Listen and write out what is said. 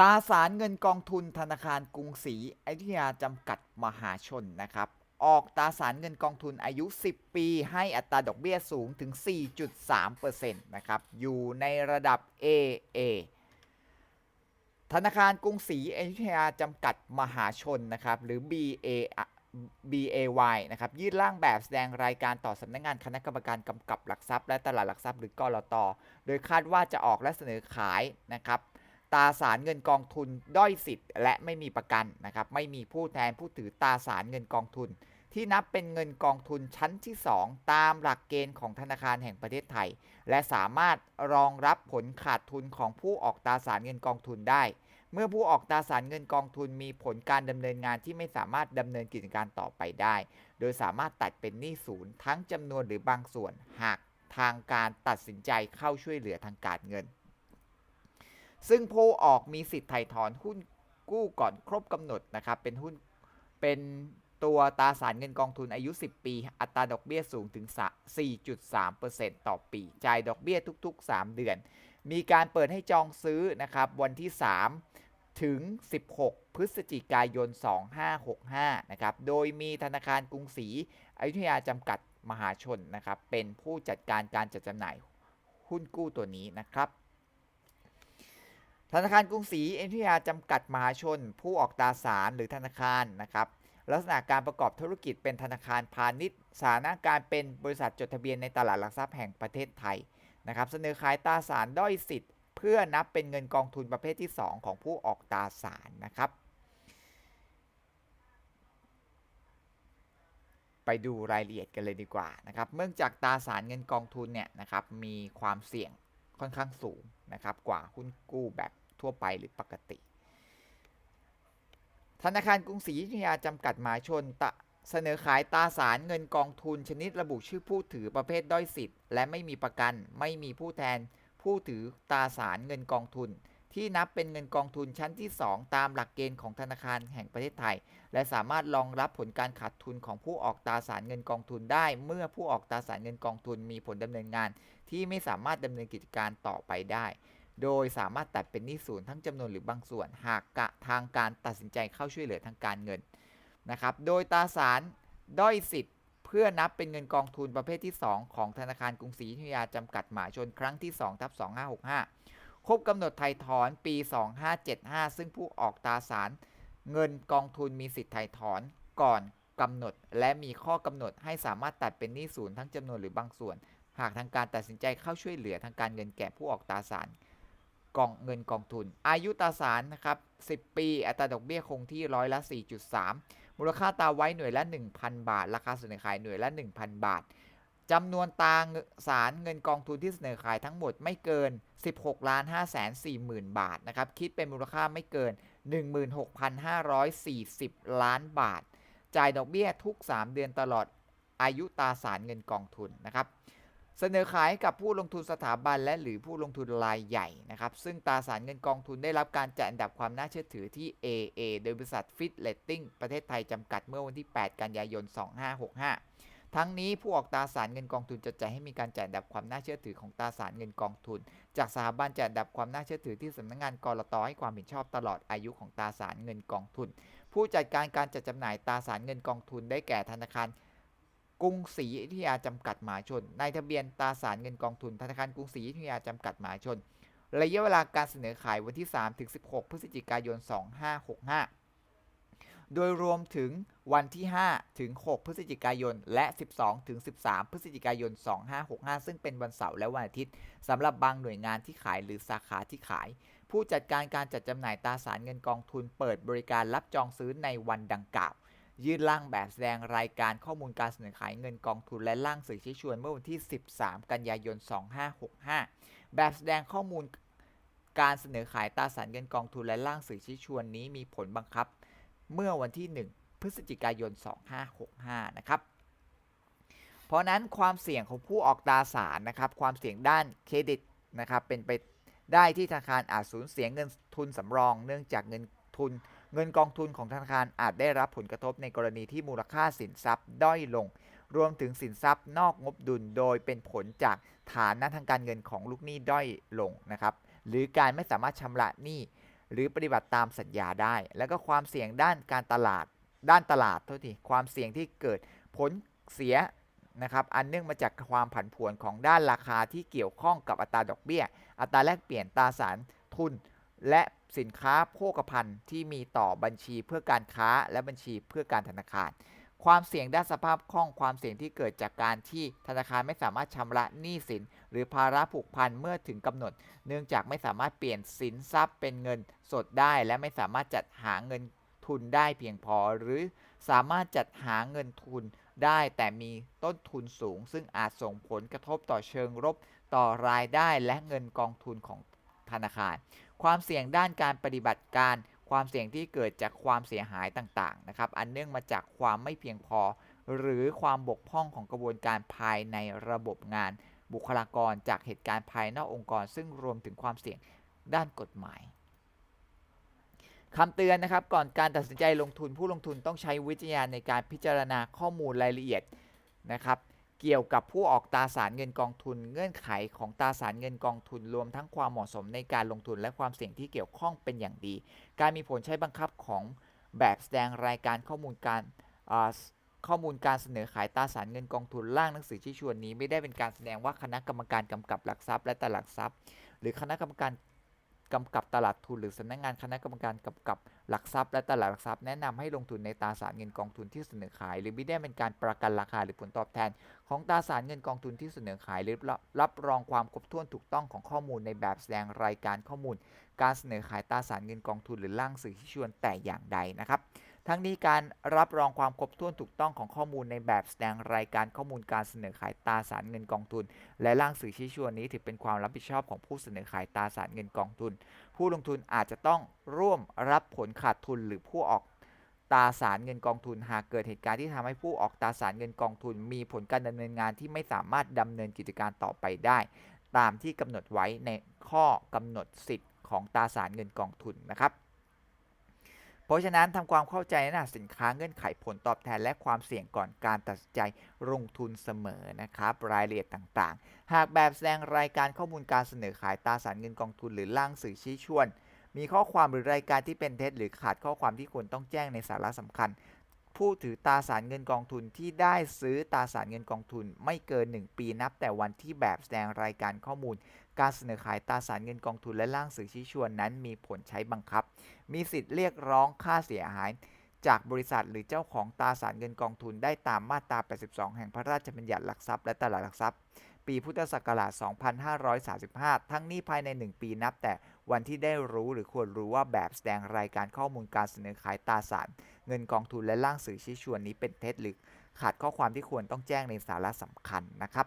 ตราสารเงินกองทุนธนาคารกรุงศรีอยุธยาจำกัดมหาชนนะครับ ออกตราสารเงินกองทุนอายุ 10 ปี ให้อัตราดอกเบี้ยสูงถึง 4.3%นะครับ อยู่ในระดับ AA ธนาคารกรุงศรีอยุธยาจำกัดมหาชนนะครับ หรือ BA BAY นะครับ ยื่นร่างแบบแสดงรายการต่อสำนักงงานคณะกรรมการกำกับหลักทรัพย์และตลาดหลักทรัพย์หรือ กรตโดยคาดว่าจะออกและเสนอขายนะครับ ตราสารเงินกองทุนด้อยสิทธิ์และไม่มีประกันนะครับ ไม่มีผู้แทนผู้ถือตราสารเงินกองทุน ที่นับเป็นเงินกองทุนชั้นที่ 2 ตามหลักเกณฑ์ของธนาคารแห่งประเทศไทย และสามารถรองรับผลขาดทุนของผู้ออกตราสารเงินกองทุนได้ เมื่อผู้ออกตราสารเงินกองทุนมีผลการดำเนินงานที่ไม่สามารถดำเนินกิจการต่อไปได้ โดยสามารถตัดเป็นหนี้ศูนย์ทั้งจำนวนหรือบางส่วนหากทางการตัดสินใจเข้าช่วยเหลือทางการเงิน ซึ่งผู้ออกมีสิทธิ์ไถ่ถอนหุ้นกู้ก่อนครบกำหนดนะครับ เป็นหุ้นเป็นตัวตราสารเงินกองทุนอายุ 10 ปี อัตราดอกเบี้ยสูงถึง 4.3%ต่อปี จ่ายดอกเบี้ยทุก ๆ 3 เดือน มีการเปิดให้จองซื้อนะครับ วันที่ 3 ถึง 16 พฤศจิกายน 2565 นะครับ โดยมีธนาคารกรุงศรีอยุธยาจำกัดมหาชนนะครับ เป็นผู้จัดการการจัดจำหน่ายหุ้นกู้ตัวนี้นะครับ ธนาคารกรุงศรีอยุธยาจำกัดมหาชน ผู้ออกตราสารหรือธนาคารนะครับลักษณะการประกอบธุรกิจเป็นธนาคารพาณิชย์สถานะการเป็นบริษัทจดทะเบียนในตลาดหลักทรัพย์แห่งประเทศไทยนะครับเสนอขายตราสารด้อยสิทธิ์ เพื่อนับเป็นเงินกองทุนประเภทที่ 2 ของผู้ออกตราสารนะครับ ไปดูรายละเอียดกันเลยดีกว่านะครับเนื่องจากตราสารเงินกองทุนเนี่ยนะครับมีความเสี่ยงค่อนข้างสูงนะครับกว่าหุ้นกู้แบบ ทั่วไปหรือปกติ ธนาคารกรุงศรีอยุธยาจำกัดมหาชนตะเสนอขายตราสารเงินกองทุนชนิดระบุชื่อผู้ถือประเภทด้อยสิทธิ์และไม่มีประกัน ไม่มีผู้แทน ผู้ถือตราสารเงินกองทุน ที่นับเป็นเงินกองทุนชั้นที่ 2 ตามหลักเกณฑ์ของธนาคารแห่งประเทศไทย และสามารถรองรับผลการขาดทุนของผู้ออกตราสารเงินกองทุนได้ เมื่อผู้ออกตราสารเงินกองทุนมีผลดำเนินงาน ที่ไม่สามารถดำเนินกิจการต่อไปได้ โดยสามารถตัดเป็นหนี้ศูนย์ทั้งจำนวนหรือบางส่วน หากทางการตัดสินใจเข้าช่วยเหลือทางการเงินนะครับ โดยตราสารด้อยสิทธิ์เพื่อนับเป็นเงินกองทุนประเภทที่ 2 ของธนาคารกรุงศรีอยุธยาจำกัดหมาชนครั้งที่2ทับ2565 ครบกำหนดไถ่ถอนปี 2575 ซึ่งผู้ออกตราสารเงินกองทุนมีสิทธิ์ไถ่ถอนก่อนกำหนด และมีข้อกำหนดให้สามารถตัดเป็นหนี้ศูนย์ทั้งจำนวนหรือบางส่วน หากทางการตัดสินใจเข้าช่วยเหลือทางการเงินแก่ผู้ออกตราสาร กองเงินกองทุน อายุตราสารนะครับ 10 ปี อัตราดอกเบี้ยคงที่ร้อยละ 4.3 มูลค่าตาไว้หน่วยละ 1,000 บาท ราคาเสนอขายหน่วยละ 1,000 บาทจำนวนตาสารเงินกองทุนที่เสนอขายทั้งหมดไม่เกิน 16ล้าน5 4 0 0 0 0บาทนะครับ คิดเป็นมูลค่าไม่เกิน 16,540 ล้านบาท จ่ายดอกเบี้ยทุก 3 เดือนตลอดอายุตราสารเงินกองทุนนะครับ เสนอขายกับผู้ลงทุนสถาบันและหรือผู้ลงทุนรายใหญ่นะครับซึ่งตราสารเงินกองทุนได้รับการจัดอันดับความน่าเชื่อถือที่ AA โดยบริษัท Fit Rating ประเทศไทยจำกัดเมื่อวันที่ 8 กันยายน 2565 ทั้งนี้ผู้ออกตราสารเงินกองทุนจะจ่ายให้มีการจัดอันดับความน่าเชื่อถือของตราสารเงินกองทุน จากสถาบันจัดอันดับความน่าเชื่อถือที่สำนักงานกรตให้ความเห็นชอบตลอดอายุของตราสารเงินกองทุน ผู้จัดการการจัดจำหน่ายตราสารเงินกองทุนได้แก่ธนาคาร กรุงศรีอยุธยาจำกัดมหาชนในทะเบียนตราสารเงินกองทุนธนาคารกรุงศรีอยุธยาจำกัดมหาชน ระยะเวลาการเสนอขายวันที่ 3 ถึง 16 พฤศจิกายน 2565 โดยรวมถึงวันที่ 5 ถึง 6 พฤศจิกายน และ 12 ถึง 13 พฤศจิกายน 2565 ซึ่งเป็นวันเสาร์และวันอาทิตย์สำหรับบางหน่วยงานที่ขายหรือสาขาที่ขาย ผู้จัดการการจัดจำหน่ายตราสารเงินกองทุนเปิดบริการรับจองซื้อในวันดังกล่าว ยื่นร่างแบบแสดงรายการข้อมูลการเสนอขายเงินกองทุนและร่างสื่อชี้ชวนเมื่อวันที่ 13 กันยายน 2565 แบบแสดงข้อมูลการเสนอขายตราสารเงินกองทุนและร่างสื่อชี้ชวนนี้มีผลบังคับ เมื่อวันที่ 1 พฤศจิกายน 2565 นะครับ เพราะนั้นความเสี่ยงของผู้ออกตราสารนะครับ ความเสี่ยงด้านเครดิตนะครับเป็นไปได้ที่ธนาคารอาจสูญเสียเงินทุนสำรอง เนื่องจากเงินทุน เงินกองทุนของธนาคารอาจได้รับผลกระทบในกรณีที่มูลค่าสินทรัพย์ด้อยลง รวมถึงสินทรัพย์นอกงบดุลโดยเป็นผลจากฐานะทางการเงินของลูกหนี้ด้อยลงนะครับหรือการไม่สามารถชำระหนี้หรือปฏิบัติตามสัญญาได้ แล้วก็ความเสี่ยงด้านการตลาดด้านตลาดโทษทีความเสี่ยงที่เกิดผลเสียนะครับอันเนื่องมาจากความผันผวนของด้านราคาที่เกี่ยวข้องกับอัตราดอกเบี้ย อัตราแลกเปลี่ยนตราสารทุน และสินค้าโภคภัณฑ์ที่มีต่อบัญชีเพื่อการค้าและบัญชีเพื่อการธนาคาร ความเสี่ยงด้านสภาพคล่องความเสี่ยงที่เกิดจากการที่ธนาคารไม่สามารถชำระหนี้สิน หรือภาระผูกพันเมื่อถึงกำหนด เนื่องจากไม่สามารถเปลี่ยนสินทรัพย์เป็นเงินสดได้ และไม่สามารถจัดหาเงินทุนได้เพียงพอ หรือสามารถจัดหาเงินทุนได้ แต่มีต้นทุนสูง ซึ่งอาจส่งผลกระทบต่อเชิงลบต่อรายได้และเงินกองทุนของ ธนาคาร ความเสี่ยงด้านการปฏิบัติการ ความเสี่ยงที่เกิดจากความเสียหายต่างๆนะครับ อันเนื่องมาจากความไม่เพียงพอ หรือความบกพร่องของกระบวนการภายในระบบงาน บุคลากรจากเหตุการณ์ภายนอกองค์กร ซึ่งรวมถึงความเสี่ยงด้านกฎหมายคำเตือนนะครับก่อนการตัดสินใจลงทุนผู้ลงทุนต้องใช้วิจารณญาณในการพิจารณาข้อมูลรายละเอียดนะครับ เกี่ยวกับผู้ออกตราสารเงินกองทุน เงื่อนไขของตราสารเงินกองทุน รวมทั้งความเหมาะสมในการลงทุนและความเสี่ยงที่เกี่ยวข้องเป็นอย่างดี การมีผลใช้บังคับของแบบแสดงรายการข้อมูลการข้อมูลการเสนอขายตราสารเงินกองทุนร่างหนังสือชี้ชวนนี้ ไม่ได้เป็นการแสดงว่าคณะกรรมการกำกับหลักทรัพย์และตลาดหลักทรัพย์ หรือคณะกรรมการ กำกับตลาดทุนหรือสำนักงานคณะกรรมการกำกับหลักทรัพย์และตลาดหลักทรัพย์แนะนำให้ลงทุนในตราสารเงินกองทุนที่เสนอขาย หรือไม่ได้เป็นการประกันราคาหรือผลตอบแทน ของตราสารเงินกองทุนที่เสนอขาย หรือรับรองความครบถ้วนถูกต้องของข้อมูลในแบบแสดงรายการข้อมูล การเสนอขายตราสารเงินกองทุนหรือร่างสื่อที่ชวนแต่อย่างใดนะครับ ทั้งนี้การรับรองความครบถ้วนถูกต้องของข้อมูลในแบบแสดงรายการข้อมูลการเสนอขายตราสารเงินกองทุน และร่างสื่อชี้ชวนนี้ถือเป็นความรับผิดชอบของผู้เสนอขายตราสารเงินกองทุน ผู้ลงทุนอาจจะต้องร่วมรับผลขาดทุนหรือผู้ออกตราสารเงินกองทุน หากเกิดเหตุการณ์ที่ทำให้ผู้ออกตราสารเงินกองทุน มีผลการดำเนินงานที่ไม่สามารถดำเนินกิจการต่อไปได้ ตามที่กำหนดไว้ในข้อกำหนดสิทธิ์ของตราสารเงินกองทุนนะครับ ราะฉะนั้นทำความเข้าใจในสินค้าเงื่อนไขผลตอบแทนและความเสี่ยงก่อนการตัดสินใจลงทุนเสมอนะครับรายละเอียดต่างๆ หากแบบแสดงรายการข้อมูลการเสนอขายตราสารเงินกองทุนหรือร่างสื่อชี้ชวน มีข้อความหรือรายการที่เป็นเท็จหรือขาดข้อความที่ควรต้องแจ้งในสาระสำคัญ ผู้ถือตราสารเงินกองทุนที่ได้ซื้อตราสารเงินกองทุน ไม่เกิน 1 ปีนับแต่วันที่แบบแสดงรายการข้อมูล การเสนอขายตราสารเงินกองทุนและร่างสื่อชี้ชวนนั้นมีผลใช้บังคับ มีสิทธิ์เรียกร้องค่าเสียหาย จากบริษัทหรือเจ้าของตราสารเงินกองทุนได้ตามมาตรา 82 แห่งพระราชบัญญัติหลักทรัพย์และตลาดหลักทรัพย์ ปีพุทธศักราช 2535 ทั้งนี้ภายใน 1 ปีนับ แต่วันที่ได้รู้หรือควรรู้ว่าแบบแสดงรายการข้อมูลการเสนอขายตราสาร เงินกองทุนและร่างสื่อชี้ชวนนี้เป็นเท็จหรือขาดข้อความที่ควรต้องแจ้งในสาระสำคัญนะครับ